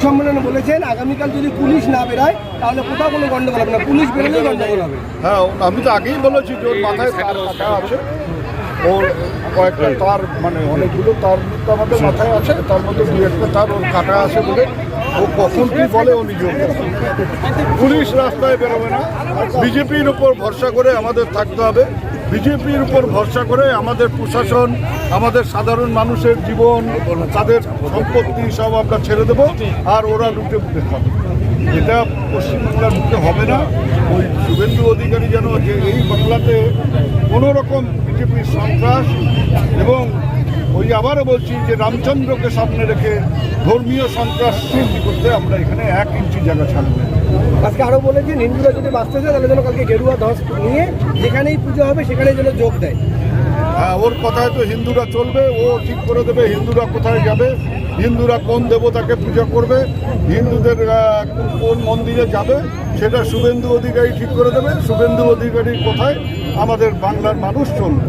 সম্মেলনে বলেছেন, আগামীকাল যদি পুলিশ না বেরোয়, তাহলে কোথাও কোনো গন্ডগোল হবে না। পুলিশ বেরোলেই গন্ডগোল হবে। হ্যাঁ আমি তো আগেই বলেছি যে ওর মাথায় তার কাটা আছে। ওর কয়েকটা তার মানে অনেকগুলো তার মধ্যে আমাদের মাথায় আছে। তার মধ্যে দু একটা তার ওর কাটা আছে বলে ও কখন কি বলে ও নিজেও পুলিশ রাস্তায় বেরোবে না। বিজেপির উপর ভরসা করে আমাদের থাকতে হবে। বিজেপির উপর ভরসা করে আমাদের প্রশাসন, আমাদের সাধারণ মানুষের জীবন, তাদের সম্পত্তি সব আমরা ছেড়ে দেবো আর ওরা লুটে পুটে খাবে। এটা পশ্চিমবাংলার মুখে হবে না। ওই শুভেন্দু অধিকারী যেন যে এই বাংলাতে কোনোরকম বিজেপির সন্ত্রাস এবং ওই আবারও বলছি যে রামচন্দ্রকে সামনে রেখে ধর্মীয় সন্ত্রাস সৃষ্টি করতে আমরা এখানে এক ইঞ্চি জায়গা ছাড়ব আজকে আরও বলেছেন হিন্দুরা যদি বাঁচতে চায় তাহলে যেন কালকে গেরুয়া ধস নিয়ে যেখানেই পুজো হবে সেখানেই যেন যোগ দেয়। হ্যাঁ ওর কথায় তো হিন্দুরা চলবে ও ঠিক করে দেবে হিন্দুরা কোথায় যাবে হিন্দুরা কোন দেবতাকে পূজা করবে হিন্দুদের কোন মন্দিরে যাবে সেটা শুভেন্দু অধিকারী ঠিক করে দেবে শুভেন্দু অধিকারীর কোথায় আমাদের বাংলার মানুষ চলবে।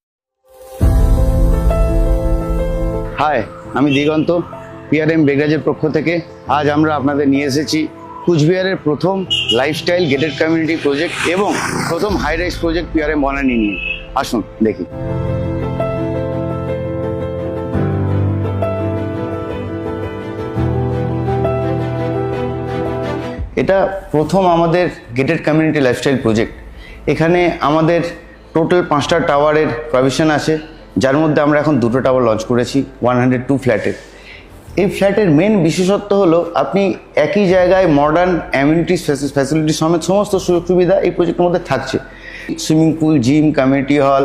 Hi আমি দিগন্ত পিআরএম বেগরাজের পক্ষ থেকে। আজ আমরা আপনাদের নিয়ে এসেছি কুচবিহারের প্রথম লাইফস্টাইল গেটেড কমিউনিটি প্রজেক্ট এবং প্রথম high rise project PRM Banani নিয়ে। আসুন, দেখি। এটা প্রথম আমাদের গেটেড কমিউনিটি লাইফস্টাইল প্রজেক্ট এখানে আমাদের টোটাল পাঁচটা টাওয়ারের প্রভিশন আছে। যার মধ্যে আমরা এখন দুটো টাওয়ার লঞ্চ করেছি ওয়ান হান্ড্রেড টু ফ্ল্যাটের এই ফ্ল্যাটের মেন বিশেষত্ব হলো, আপনি একই জায়গায় মডার্ন অ্যামিউনিটিস ফ্যাসিলিটি সমেত সমস্ত সুযোগ সুবিধা এই প্রজেক্টের মধ্যে থাকছে। Swimming pool gym community hall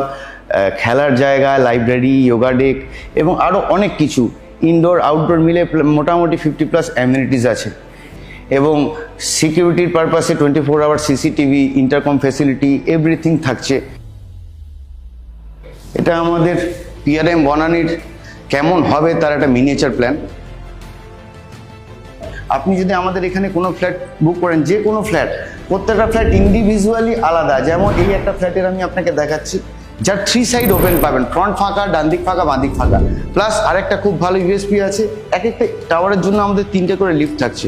খেলার জায়গা লাইব্রেরি যোগা ডেক এবং আরও অনেক কিছু। ইনডোর আউটডোর মিলে মোটামুটি ফিফটি প্লাস অ্যামিউনিটিস আছে। এবং সিকিউরিটির পারপাসে twenty four hour CCTV intercom facility everything থাকছে। এটা আমাদের পিআরএম বনানির কেমন হবে তার একটা মিনিয়েচার প্ল্যান আপনি যদি আমাদের এখানে কোনো ফ্ল্যাট বুক করেন, যে কোনো ফ্ল্যাট প্রত্যেকটা ফ্ল্যাট ইন্ডিভিজুয়ালি আলাদা। যেমন এই একটা ফ্ল্যাটের আমি আপনাকে দেখাচ্ছি, যার থ্রি সাইড ওপেন পাবেন ফ্রন্ট ফাঁকা ডান দিক ফাঁকা বাঁ দিক ফাঁকা। প্লাস আরেকটা খুব ভালো ইউএসপি আছে, এক একটা টাওয়ারের জন্য আমাদের তিনটে করে লিফট থাকছে।